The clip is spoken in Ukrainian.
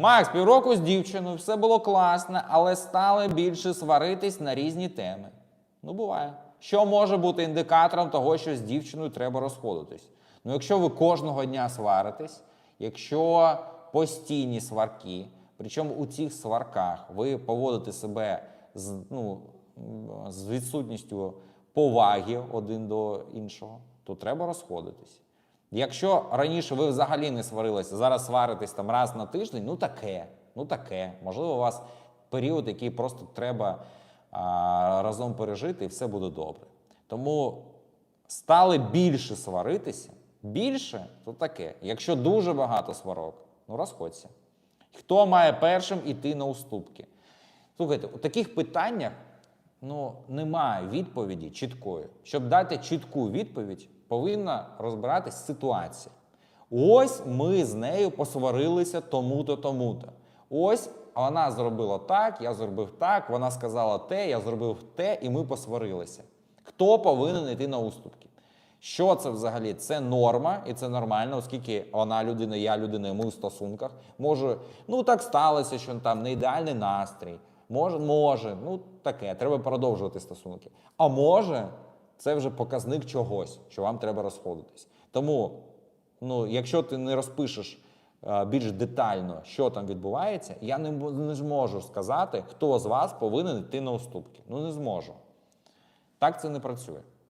Макс, півроку з дівчиною, все було класно, але стали більше сваритись на різні теми. Ну, буває. Що може бути індикатором того, що з дівчиною треба розходитись? Ну, якщо ви кожного дня сваритесь, якщо постійні сварки, причому у цих сварках ви поводите себе з, ну, з відсутністю поваги один до іншого, то треба розходитись. Якщо раніше ви взагалі не сварилися, зараз сваритесь там раз на тиждень, ну таке, ну таке. Можливо, у вас період, який просто треба а, разом пережити, і все буде добре. Тому стали більше сваритися, більше то таке. Якщо дуже багато сварок, ну розходься. Хто має першим іти на уступки? Слухайте, у таких питаннях ну, немає відповіді чіткої. Щоб дати чітку відповідь, повинна розбиратись ситуація. Ось ми з нею посварилися тому-то, тому-то. Ось вона зробила так, я зробив так, вона сказала те, я зробив те, і ми посварилися. Хто повинен йти на уступки? Що це взагалі? Це норма, і це нормально, оскільки вона людина, я людина, ми в стосунках. Може, ну так сталося, що там не ідеальний настрій. Може, може, ну таке, треба продовжувати стосунки. А може, це вже показник чогось, що вам треба розходитись. Тому, ну, якщо ти не розпишеш е, більш детально, що там відбувається, я не, не зможу сказати, хто з вас повинен йти на уступки. Ну не зможу. Так це не працює.